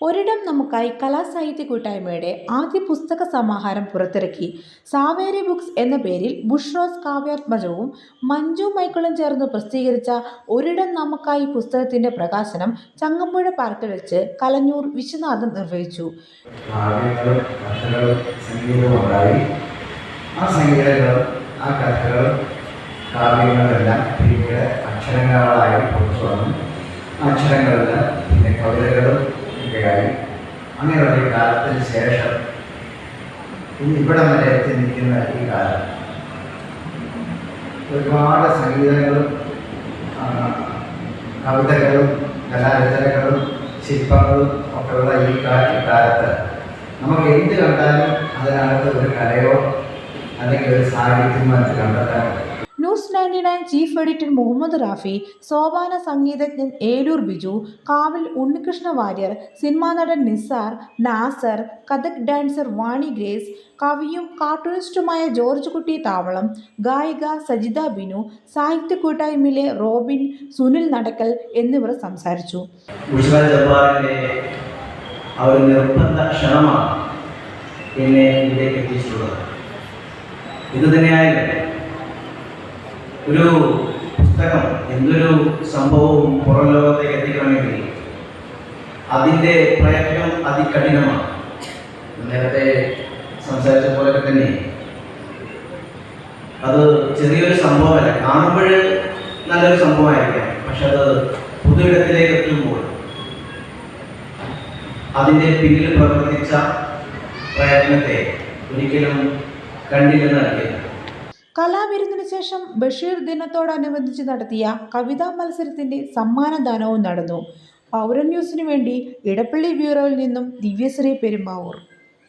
ഒരിടം നമുക്കായി കലാസാഹിത്യ കൂട്ടായ്മയുടെ ആദ്യ പുസ്തക സമാഹാരം പുറത്തിറക്കി. സാവേരി ബുക്സ് എന്ന പേരിൽ ബുഷ്റോസ് കാവ്യാത്മജവും മഞ്ജു മൈക്കിളും ചേർന്ന് പ്രസിദ്ധീകരിച്ച ഒരിടം നമുക്കായി പുസ്തകത്തിന്റെ പ്രകാശനം ചങ്ങമ്പുഴ പാർക്കിൽ വെച്ച് കലഞ്ഞൂർ വിശ്വനാഥൻ നിർവഹിച്ചു. ആ സംഗീതങ്ങളും ആ പിന്നീട് അക്ഷരങ്ങളായി പുറത്തു വന്നു അക്ഷരങ്ങളെല്ലാം പിന്നെ കവിതകൾ അങ്ങനെയുള്ള ഈ കാലത്തിന് ശേഷം ഇന്ന് ഇവിടം വരെ എത്തി നിൽക്കുന്ന ഈ കാലം. ഒരുപാട് സംഗീതങ്ങളും കവിതകളും കലാരചനകളും ശില്പങ്ങളും ഒക്കെയുള്ള ഈ കാലത്ത് നമുക്ക് എന്ത് കണ്ടാലും അതിനകത്ത് ഒരു കലയോ അല്ലെങ്കിൽ ഒരു സാഹിത്യമോ അത് കണ്ടെത്താൻ ninety nine chief editor Muhammad Rafi സോപാന സംഗീതജ്ഞൻ ഏലൂർ ബിജു കാവിൽ ഉണ്ണികൃഷ്ണ വാര്യർ സിനിമാ നടൻ നിസാർ നാസർ കഥക് ഡാൻസർ വാണി ഗ്രേസ് കവിയും കാർട്ടൂണിസ്റ്റുമായ ജോർജ് കുട്ടി താവളം ഗായിക സജിത ബിനു സാഹിത്യ കൂട്ടായ്മയിലെ റോബിൻ സുനിൽ നടക്കൽ എന്നിവർ സംസാരിച്ചു. ഇത് തന്നെയായാലും ഒരു പുസ്തകം എന്തൊരു സംഭവവും പുറം ലോകത്തേക്ക് എത്തിക്കണമെങ്കിൽ അതിന്റെ പ്രയത്നം അതികഠിനമാണ്. നേരത്തെ സംസാരിച്ച പോലെയൊക്കെ തന്നെ. അത് ചെറിയൊരു സംഭവമല്ല. കാണുമ്പോൾ നല്ലൊരു സംഭവമായിരിക്കാം. പക്ഷെ അത് പൊതുയിടത്തിലേക്ക് എത്തുമ്പോൾ അതിന്റെ പിന്നിൽ പ്രവർത്തിച്ച പ്രയത്നത്തെ ഒരിക്കലും കണ്ടില്ലെന്ന് അറിയില്ല. കലാവിരുന്നിന് ശേഷം ബഷീർ ദിനത്തോടനുബന്ധിച്ച് നടത്തിയ കവിതാ മത്സരത്തിന്റെ സമ്മാനദാനവും നടന്നു. പൗരൻ ന്യൂസിനു വേണ്ടി ഇടപ്പള്ളി ബ്യൂറോയിൽ നിന്നും ദിവ്യശ്രീ പെരുമ്പാവൂർ.